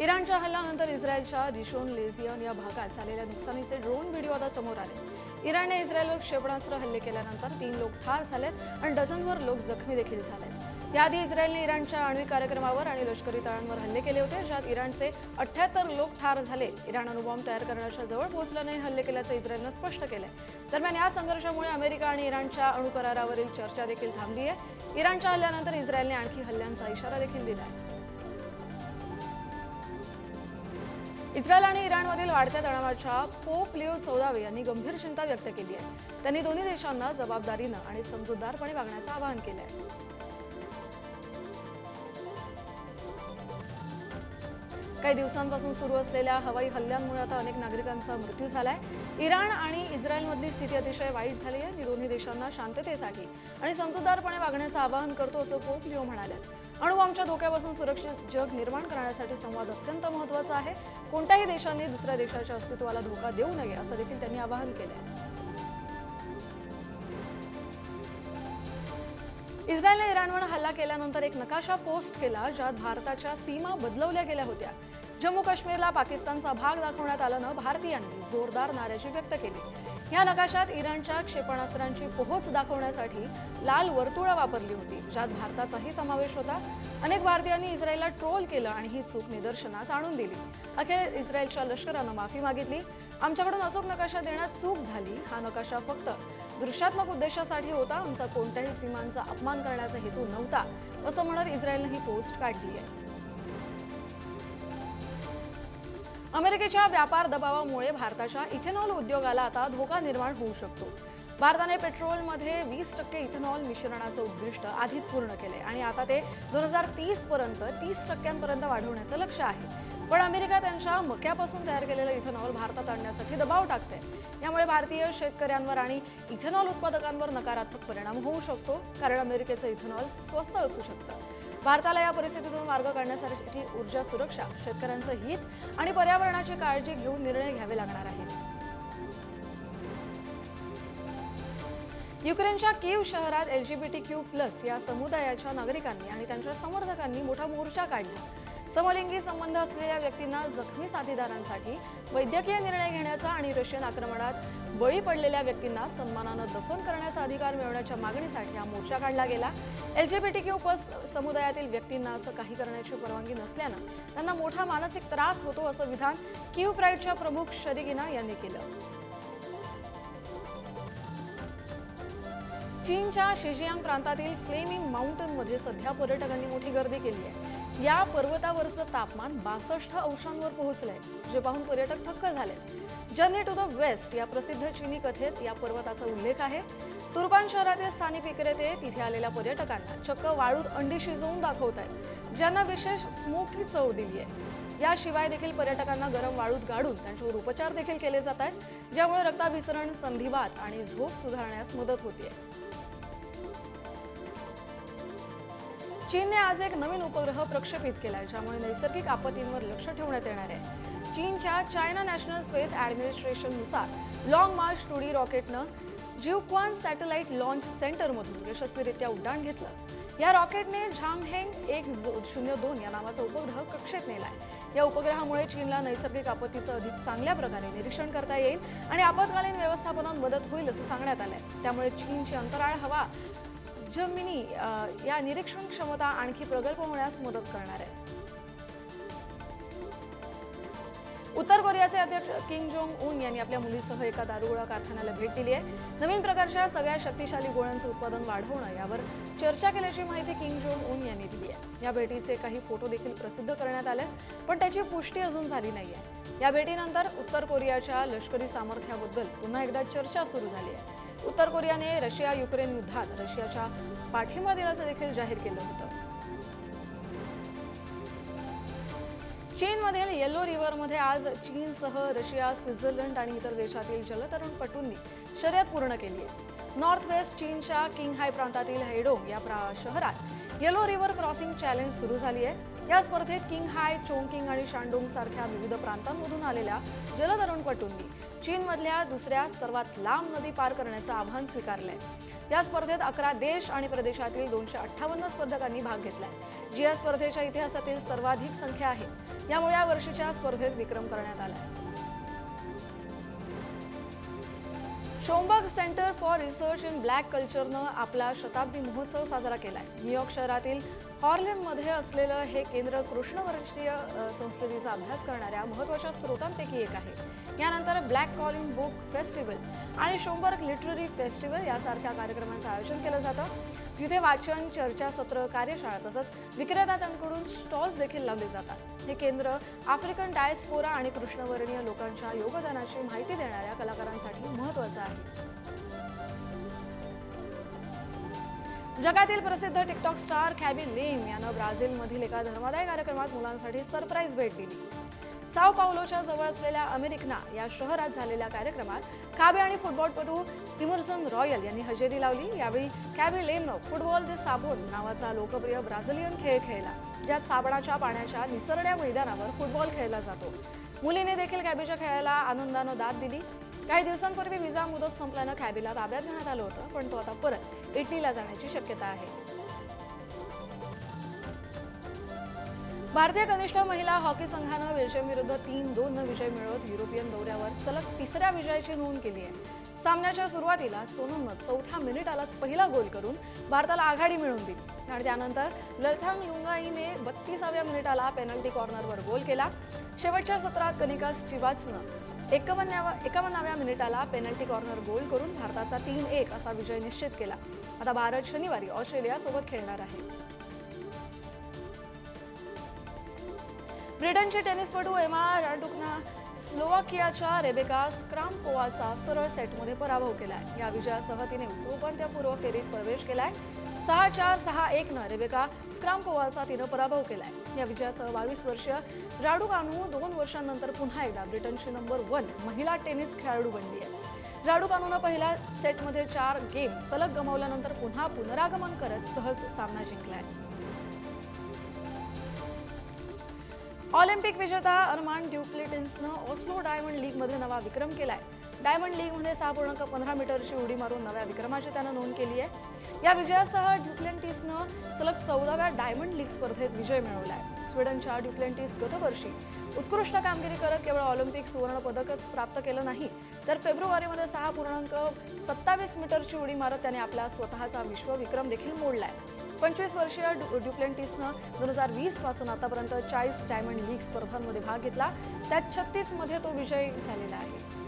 इराणच्या हल्ल्यानंतर इस्रायलच्या रिशोन लेझियन या भागात झालेल्या नुकसानीचे ड्रोन व्हिडिओ आता समोर आले. इराणने इस्रायलवर क्षेपणास्त्र हल्ले केल्यानंतर तीन लोक ठार झालेत आणि डझनभर लोक जखमी देखील झालेत. याआधी इस्रायलने इराणच्या आण्विक कार्यक्रमावर आणि लष्करी तळांवर हल्ले केले होते ज्यात इराणचे अठ्ठ्याहत्तर लोक ठार झाले. इराण अणुबॉम्ब तयार करण्याच्या जवळ पोहोचल्याने हल्ले केल्याचं इस्रायलनं स्पष्ट केलंय. दरम्यान या संघर्षामुळे अमेरिका आणि इराणच्या अणुकरारावरील चर्चा देखील थांबली आहे इराणच्या हल्ल्यानंतर इस्रायलने आणखी हल्ल्यांचा इशारा देखील दिला आहे इस्रायल आणि इराणमधील वाढत्या तणावाच्या पोप लिओ चौदावे यांनी गंभीर चिंता व्यक्त केली आहे. त्यांनी दोन्ही देशांना जबाबदारीनं आणि समजूतदारपणे वागण्याचं आवाहन केलं आहे काही दिवसांपासून सुरू असलेल्या हवाई हल्ल्यांमुळे आता अनेक नागरिकांचा मृत्यू झालाय. इराण आणि इस्रायलमधली स्थिती अतिशय वाईट झाली आहे. मी दोन्ही देशांना शांततेसाठी आणि समजूतदारपणे वागण्याचं आवाहन करतो असं पोप लिओ म्हणाल्या अणुबॉम्बच्या धोक्यापासून सुरक्षित जग निर्माण करण्यासाठी संवाद अत्यंत महत्त्वाचा आहे. कोणत्याही देशांनी दुसऱ्या देशाच्या अस्तित्वाला धोका देऊ नये असं देखील त्यांनी आवाहन केलं आहे इस्रायलने इराणवर हल्ला केल्यानंतर एक नकाशा पोस्ट केला ज्यात भारताच्या सीमा बदलवल्या गेल्या होत्या. जम्मू काश्मीरला पाकिस्तानचा भाग दाखवण्यात आल्यानं भारतीयांनी जोरदार नाराजी व्यक्त केली. या नकाशात इराणच्या क्षेपणास्त्रांची पोहोच दाखवण्यासाठी लाल वर्तुळं वापरली होती. ज्यात भारताचाही समावेश होता. अनेक भारतीयांनी इस्रायलला ट्रोल केलं आणि ही चूक निदर्शनास आणून दिली. अखेर इस्रायलच्या लष्करानं माफी मागितली. आमच्याकडून अचूक नकाशा देण्यात चूक झाली. हा नकाशा फक्त दृश्यात्मक उद्देशासाठी होता. आमचा कोणत्याही सीमांचा अपमान करण्याचा हेतू नव्हता. असं म्हणत इस्रायलनं ही पोस्ट काढली आहे. अमेरिकेच्या व्यापार दबावामुळे भारताच्या इथेनॉल उद्योगाला आता धोका निर्माण होऊ शकतो. भारताने पेट्रोलमध्ये वीस टक्के इथेनॉल मिश्रणाचं उद्दिष्ट आधीच पूर्ण केलंय आणि आता ते दोन हजार तीस पर्यंत तीस टक्क्यांपर्यंत वाढवण्याचं लक्ष्य आहे. पण अमेरिका त्यांच्या मक्यापासून तयार केलेलं इथेनॉल भारतात आणण्यासाठी दबाव टाकते. यामुळे भारतीय शेतकऱ्यांवर आणि इथेनॉल उत्पादकांवर नकारात्मक परिणाम होऊ शकतो कारण अमेरिकेचं इथेनॉल स्वस्त असू शकतं. भारताला या परिस्थितीतून मार्ग काढण्यासाठी ऊर्जा सुरक्षा शेतकऱ्यांचं हित आणि पर्यावरणाची काळजी घेऊन निर्णय घ्यावे लागणार आहेत. युक्रेनच्या कीव शहरात एलजीबीटी क्यू प्लस या समुदायाच्या नागरिकांनी आणि त्यांच्या समर्थकांनी मोठा मोर्चा काढला. समलिंगी संबंध असलेल्या व्यक्तींना जखमी साथीदारांसाठी वैद्यकीय निर्णय घेण्याचा आणि रशियन आक्रमणात बळी पडलेल्या व्यक्तींना सन्मानानं दफन करण्याचा अधिकार मिळवण्याच्या मागणीसाठी हा मोर्चा काढला गेला. एलजीबीटी क्यू प्लस समुदायातील व्यक्तींना असं काही करण्याची परवानगी नसल्यानं त्यांना मोठा मानसिक त्रास होतो असं विधान क्यू प्राईडच्या प्रमुख शरिगिना यांनी केलं. चीनच्या शिजियांग प्रांतातील फ्लेमिंग माउंटनमध्ये सध्या पर्यटकांनी मोठी गर्दी केली आहे. या पर्वतावरचं तापमान बासष्ट अंशांवर पोहोचलंय जे पाहून पर्यटक थक्क झाले जर्नी टू द वेस्ट या प्रसिद्ध चिनी कथेत या पर्वताचा उल्लेख आहे. तुर्बान शहरातील स्थानिक विक्रेते तिथे आलेल्या पर्यटकांना चक्क वाळूत अंडी शिजवून दाखवत आहेत ज्यांना विशेष स्मोकी चव दिली आहे याशिवाय देखील पर्यटकांना गरम वाळूत गाडून त्यांच्यावर उपचार देखील केले जात आहेत ज्यामुळे रक्ताभिसरण संधिवात आणि झोप सुधारण्यास मदत होतीये. चीनने आज एक नवीन उपग्रह प्रक्षेपित केलाय ज्यामुळे नैसर्गिक आपत्तींवर लक्ष ठेवण्यात येणार आहे. चीनच्या चायना नॅशनल स्पेस ॲडमिनिस्ट्रेशननुसार लाँग मार्च टू डी रॉकेटनं जीवक्वान सॅटेलाइट लॉन्च सेंटरमधून यशस्वीरित्या उड्डाण घेतलं. या रॉकेटने झांगहेंग एक शून्य दोन या नावाचा उपग्रह कक्षेत आहे या उपग्रहामुळे चीनला नैसर्गिक आपत्तीचं अधिक चांगल्या प्रकारे निरीक्षण करता येईल आणि आपत्कालीन व्यवस्थापनात मदत होईल असं सांगण्यात आलं आहे त्यामुळे चीनची अंतराळ हवा जमिनी या निरीक्षण क्षमता आणखी प्रगल्भ होण्यास मदत करणार आहे. उत्तर कोरियाचे अध्यक्ष किंग जोंग उन यांनी आपल्या मुलीसह एका दारुगोळा कारखान्याला भेट दिली आहे. नवीन प्रकारच्या सगळ्या शक्तिशाली गोळ्यांचं उत्पादन वाढवणं यावर चर्चा केल्याची माहिती किंग जोंग उन यांनी दिली आहे. या भेटीचे काही फोटो देखील प्रसिद्ध करण्यात आले पण त्याची पुष्टी अजून झाली नाहीये. या भेटीनंतर उत्तर कोरियाच्या लष्करी सामर्थ्याबद्दल पुन्हा एकदा चर्चा सुरू झाली आहे. उत्तर कोरियाने रशिया युक्रेन युद्धात रशियाच्या पाठिंबा देण्याचं देखील जाहीर केलं होतं. चीनमधील येलो रिव्हरमध्ये आज चीनसह रशिया स्वित्झर्लंड आणि इतर देशातील जलतरणपटूंनी शर्यत पूर्ण केली आहे. नॉर्थ वेस्ट चीनच्या किंगहाय प्रांतातील हैडोंग या प्रा शहरात येलो रिव्हर क्रॉसिंग चॅलेंज सुरू झाली आहे. या स्पर्धेत किंगहाय चोंगकिंग आणि शांडोंग सारख्या विविध प्रांतांमधून आलेल्या जलतरणपटूंनी चीनमधल्या दुसऱ्या सर्वात लांब नदी पार करण्याचं आव्हान स्वीकारलं आहे या स्पर्धेत अकरा देश आणि प्रदेशातील दोनशे अठ्ठावन्न स्पर्धकांनी भाग घेतलाय. जी या स्पर्धेच्या इतिहासातील सर्वाधिक संख्या आहे. यामुळे या वर्षीच्या स्पर्धेत विक्रम करण्यात आलाय. Schomburg centre for research in black कल्चरनं आपला शताब्दी महोत्सव साजरा केला आहे न्यूयॉर्क शहरातील हॉर्लेममध्ये असलेलं हे केंद्र कृष्णवर्षीय संस्कृतीचा अभ्यास करणाऱ्या महत्त्वाच्या स्रोतांपैकी एक आहे. यानंतर ब्लॅक कॉलिंग बुक फेस्टिवल आणि शोंबर्ग लिटररी फेस्टिवल यासारख्या कार्यक्रमांचं आयोजन केलं जातं. जिथे वाचन चर्चासत्र कार्यशाळा तसंच विक्रेत्यांकडून स्टॉल्स देखील लावले जातात. हे केंद्र आफ्रिकन डायस्पोरा आणि कृष्णवर्णीय लोकांच्या योगदानाची माहिती देणाऱ्या कलाकारांसाठी महत्त्वाचं आहे. जगातील प्रसिद्ध टिकटॉक स्टार कॅबी लेम यानं ब्राझीलमधील एका धर्मादाय कार्यक्रमात मुलांसाठी सरप्राईज भेट दिली. साव पावलोच्या जवळ असलेल्या अमेरिकना या शहरात झालेल्या कार्यक्रमात काबे आणि फुटबॉलपटू तिमरसन रॉयल यांनी हजेरी लावली. यावेळी कॅबे लेननं फुटबॉल दे साबोन नावाचा लोकप्रिय ब्राझिलियन खेळ खेळला ज्यात साबणाच्या पाण्याच्या निसरड्या मैदानावर फुटबॉल खेळला जातो. मुलीने देखील कॅबेच्या खेळाला आनंदानं दाद दिली. काही दिवसांपूर्वी विजा मुदत संपल्यानं कॅबेला ताब्यात घेण्यात आलं होतं पण तो आता परत इटलीला जाण्याची शक्यता आहे. भारतीय कनिष्ठ महिला हॉकी संघानं बेल्जियमविरुद्ध तीन दोन विजय मिळवत युरोपियन दौऱ्यावर सलग तिसऱ्या विजयाची नोंद केली आहे. सामन्याच्या सुरुवातीला सोनमनं चौथ्या मिनिटालाच पहिला गोल करून भारताला आघाडी मिळवून दिली. आणि त्यानंतर ललथांग लुंगाईने बत्तीसाव्या मिनिटाला पेनल्टी कॉर्नरवर गोल केला. शेवटच्या सत्रात कनिका चिवाचनं एकावन्नाव्या एकावन्नाव्या मिनिटाला पेनल्टी कॉर्नर गोल करून भारताचा तीन एक असा विजय निश्चित केला. आता भारत शनिवारी ऑस्ट्रेलियासोबत खेळणार आहे. ब्रिटनची टेनिसपटू एमा राडुकनं स्लोवाकियाच्या रेबेका स्क्रामकोवाचा सरळ सेटमध्ये पराभव केलाय. या विजयासह तिने उपांत्यपूर्व फेरीत प्रवेश केलाय. सहा चार सहा एक न रेबेका स्क्रामकोवाचा तिनं पराभव केलाय. या विजयासह बावीस वर्षीय राडुकानू दोन वर्षांनंतर पुन्हा एकदा ब्रिटनची नंबर वन महिला टेनिस खेळाडू बनली आहे राडुकानूनं पहिल्या सेटमध्ये चार गेम सलग गमावल्यानंतर पुन्हा पुनरागमन करत सहज सामना जिंकलाय. ऑलिम्पिक विजेता अरमान ड्युप्लेटिन्सनं ओस्लो डायमंड लीगमध्ये नवा विक्रम केलाय. डायमंड लीगमध्ये सहा पूर्णांक पंधरा मीटरची उडी मारून नव्या विक्रमाची त्यानं नोंद केली आहे या विजयासह ड्युप्लेंटिसनं सलग चौदाव्या डायमंड लीग स्पर्धेत विजय मिळवलाय. स्वीडनच्या ड्युप्लेंटिस गतवर्षी उत्कृष्ट कामगिरी करत केवळ ऑलिम्पिक सुवर्ण पदकच प्राप्त केलं नाही तर फेब्रुवारीमध्ये सहा पूर्णांक सत्तावीस मीटरची उडी मारत त्याने आपला स्वतःचा विश्व विक्रम देखील मोडलाय. पंचवीस वर्षीय डु- ड्युप्लेंटिसनं दोन हजार वीसपासून आतापर्यंत चाळीस डायमंड लीग स्पर्धांमध्ये भाग घेतला. त्यात छत्तीसमध्ये तो विजय झालेला आहे.